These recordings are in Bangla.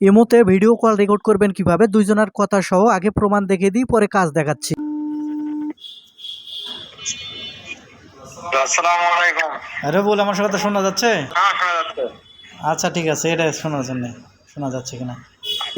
ইমোতে ভিডিও কল রেকর্ড করবেন কীভাবে? দুইজনের কথা সহ আগে প্রমাণ দেখে দিই পরে কাজ দেখাচ্ছি। আসসালামু আলাইকুম। আরে বল আমার সাথে শোনা যাচ্ছে? হ্যাঁ শোনা যাচ্ছে। আচ্ছা ঠিক আছে এটা শোনার জন্য। শোনা যাচ্ছে কিনা?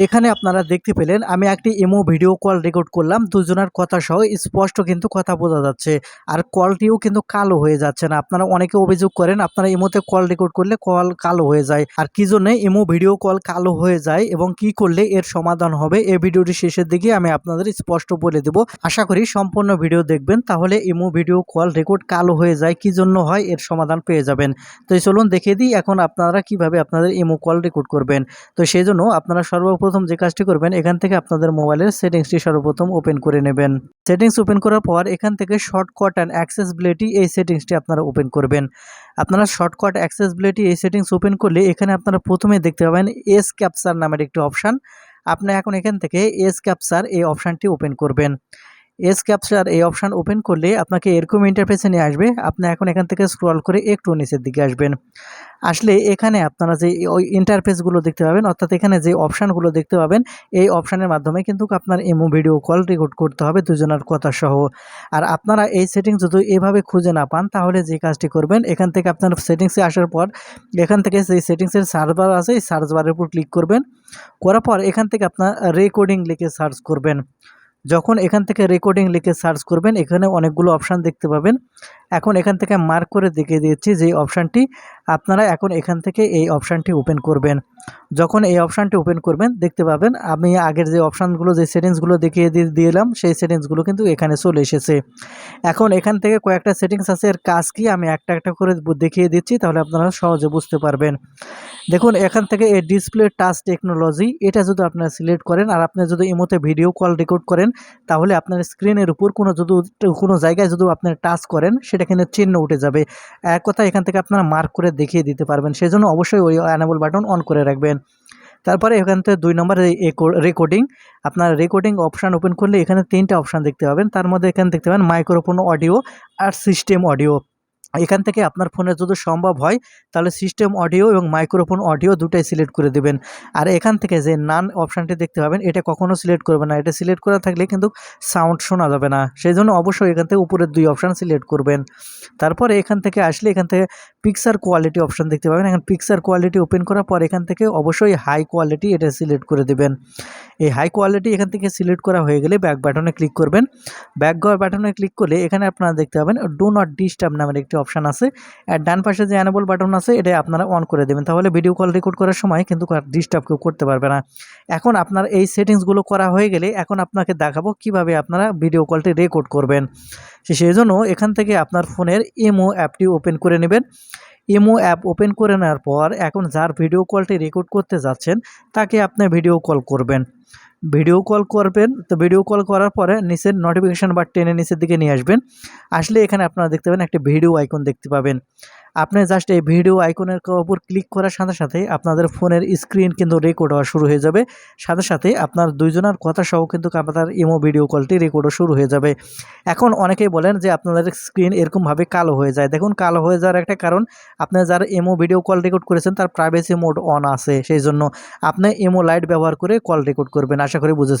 এখানে আপনারা দেখতে পেলেন, আমি একটি ইমো ভিডিও কল রেকর্ড করলাম। দুজনের কথা সহ স্পষ্ট কিন্তু কথা বোঝা যাচ্ছে। আর কলটিও কিন্তু কালো হয়ে যাচ্ছে না। আপনারা অনেকে অভিযোগ করেন, আপনারা ইমোতে কল রেকর্ড করলে কল কালো হয়ে যায়। আর কি জন্য ইমো ভিডিও কল কালো হয়ে যায় এবং কি করলে এর সমাধান হবে এই ভিডিওটি শেষের দিকে আমি আপনাদের স্পষ্ট বলে দেব। আশা করি সম্পূর্ণ ভিডিও দেখবেন, তাহলে ইমো ভিডিও কল রেকর্ড কালো হয়ে যায়, কি জন্য হয়, এর সমাধান পেয়ে যাবেন। তো চলুন দেখে দিই, এখন আপনারা কীভাবে আপনাদের ইমো কল রেকর্ড করবেন। তো সেই জন্য আপনারা সর্বপ্রথম যে কাজটি করবেন, এখান থেকে আপনাদের মোবাইলের সেটিংসটি সর্বপ্রথম ওপেন করে নেবেন। সেটিংস ওপেন করার পর এখান থেকে শর্টকাট অ্যান্ড অ্যাক্সেসবিলিটি এই সেটিংসটি আপনারা ওপেন করবেন। আপনারা শর্টকাট অ্যাক্সেসবিলিটি এই সেটিংস ওপেন করলে এখানে আপনারা প্রথমে দেখতে পাবেন এস ক্যাপচার নামের একটি অপশান। আপনি এখন এখান থেকে এস ক্যাপচার এই অপশানটি ওপেন করবেন। এস ক্যাপচার এই অপশান ওপেন করলে আপনাকে এরকম ইন্টারফেসে নিয়ে আসবে। আপনি এখন এখান থেকে স্ক্রল করে একটু নিচের দিকে আসবেন। আসলে এখানে আপনারা যে ওই ইন্টারফেসগুলো দেখতে পাবেন, অর্থাৎ এখানে যে অপশানগুলো দেখতে পাবেন, এই অপশানের মাধ্যমে কিন্তু আপনার এমো ভিডিও কল রেকর্ড করতে হবে দুজনের কথা সহ। আর আপনারা এই সেটিংস যদি এভাবে খুঁজে না পান, তাহলে যে কাজটি করবেন, এখান থেকে আপনার সেটিংসে আসার পর, এখান থেকে সেই সেটিংসের সার্ভার আছে, এই সার্চ বারের উপর ক্লিক করবেন। করার পর এখান থেকে আপনার রেকর্ডিং লিখে সার্চ করবেন। যখন এখান থেকে রেকর্ডিং লিখে সার্চ করবেন, এখানে অনেকগুলো অপশান দেখতে পাবেন। এখন এখান থেকে মার্ক করে দেখিয়ে দিয়েছি যে অপশানটি আপনারা এখন এখান থেকে এই অপশানটি ওপেন করবেন। যখন এই অপশানটি ওপেন করবেন, দেখতে পাবেন আমি আগের যে অপশানগুলো, যে সেটিংসগুলো দেখিয়ে দিয়ে দিলাম, সেই সেটিংসগুলো কিন্তু এখানে চলে এসেছে। এখন এখান থেকে কয়েকটা সেটিংস আছে, এর কাজ কি আমি একটা একটা করে দেখিয়ে দিচ্ছি, তাহলে আপনারা সহজে বুঝতে পারবেন। দেখুন, এখান থেকে এই ডিসপ্লে টাচ টেকনোলজি এটা যদি আপনারা সিলেক্ট করেন, আর আপনি যদি ইমোতে ভিডিও কল রেকর্ড করেন, তাহলে আপনার স্ক্রিনের উপর কোনো যদি, কোনো জায়গায় যদি আপনার টাচ করেন, সেটা কিন্তু চিহ্ন উঠে যাবে। এক কথা এখান থেকে আপনারা মার্ক করে দেখিয়ে দিতে পারবেন। সেজন্য অবশ্যই ওই অ্যানাবল বাটন অন করে রাখবেন। তারপরে এখান থেকে দুই নম্বরে রেকর্ডিং আপনার রেকর্ডিং অপশান ওপেন করলে এখানে তিনটা অপশান দেখতে পাবেন। তার মধ্যে এখানে দেখতে পাবেন মাইক্রোফোন অডিও আর সিস্টেম অডিও এখান থেকে আপনার ফোনে যদি সম্ভব হয়, তাহলে সিস্টেম অডিও এবং মাইক্রোফোন অডিও দুটাই সিলেক্ট করে দেবেন। আর এখান থেকে যে নান অপশানটি দেখতে পাবেন, এটা কখনও সিলেক্ট করবে না। এটা সিলেক্ট করা থাকলে কিন্তু সাউন্ড শোনা যাবে না। সেই জন্য অবশ্যই এখান থেকে উপরের দুই অপশান সিলেক্ট করবেন। তারপরে এখান থেকে আসলে এখান থেকে পিকচার কোয়ালিটি অপশান দেখতে পাবেন। এখানে পিকচার কোয়ালিটি ওপেন করার পর এখান থেকে অবশ্যই হাই কোয়ালিটি এটা সিলেক্ট করে দেবেন। এই হাই কোয়ালিটি এখান থেকে সিলেক্ট করা হয়ে গেলে ব্যাক বাটনে ক্লিক করবেন। ব্যাক বাটনে ক্লিক করলে এখানে আপনারা দেখতে পাবেন ডো নট ডিস্টার্ব নামের একটি অপশান আছে। আর ডান পাশে যে অ্যানেবল বাটন আছে, এটা আপনারা অন করে দেবেন। তাহলে ভিডিও কল রেকর্ড করার সময় কিন্তু ডিস্টার্ব কেউ করতে পারবে না। এখন আপনার এই সেটিংসগুলো করা হয়ে গেলে এখন আপনাকে দেখাবো কীভাবে আপনারা ভিডিও কলটি রেকর্ড করবেন। সেই জন্য এখান থেকে আপনার ফোনের এমও অ্যাপটি ওপেন করে নেবেন। ইমো অ্যাপ ওপেন করে নেওয়ার পর এখন যার ভিডিও কলটি রেকর্ড করতে যাচ্ছেন, তাকে আপনি ভিডিও কল করবেন। ভিডিও কল করবেন, তো ভিডিও কল করার পরে নিচের নোটিফিকেশান বা টেনে নিচের দিকে নিয়ে আসবেন। আসলে এখানে আপনারা দেখতে পাবেন একটা ভিডিও আইকন দেখতে পাবেন। আপনি জাস্ট এই ভিডিও আইকনের উপর ক্লিক করার সাথে সাথে আপনাদের ফোনের স্ক্রিন কিন্তু রেকর্ড হওয়া শুরু হয়ে যাবে। সাথে সাথে আপনার দুইজনের কথা সহ কিন্তু আপনার ইমো ভিডিও কলটি রেকর্ডও শুরু হয়ে যাবে। এখন অনেকেই বলেন যে আপনাদের স্ক্রিন এরকমভাবে কালো হয়ে যায়। দেখুন, কালো হয়ে যাওয়ার একটা কারণ, আপনি যারা ইমো ভিডিও কল রেকর্ড করেছেন তার প্রাইভেসি মোড অন আছে। সেই জন্য আপনি ইমো লাইট ব্যবহার করে কল রেকর্ড করবেন। আশা করি বুঝেছেন।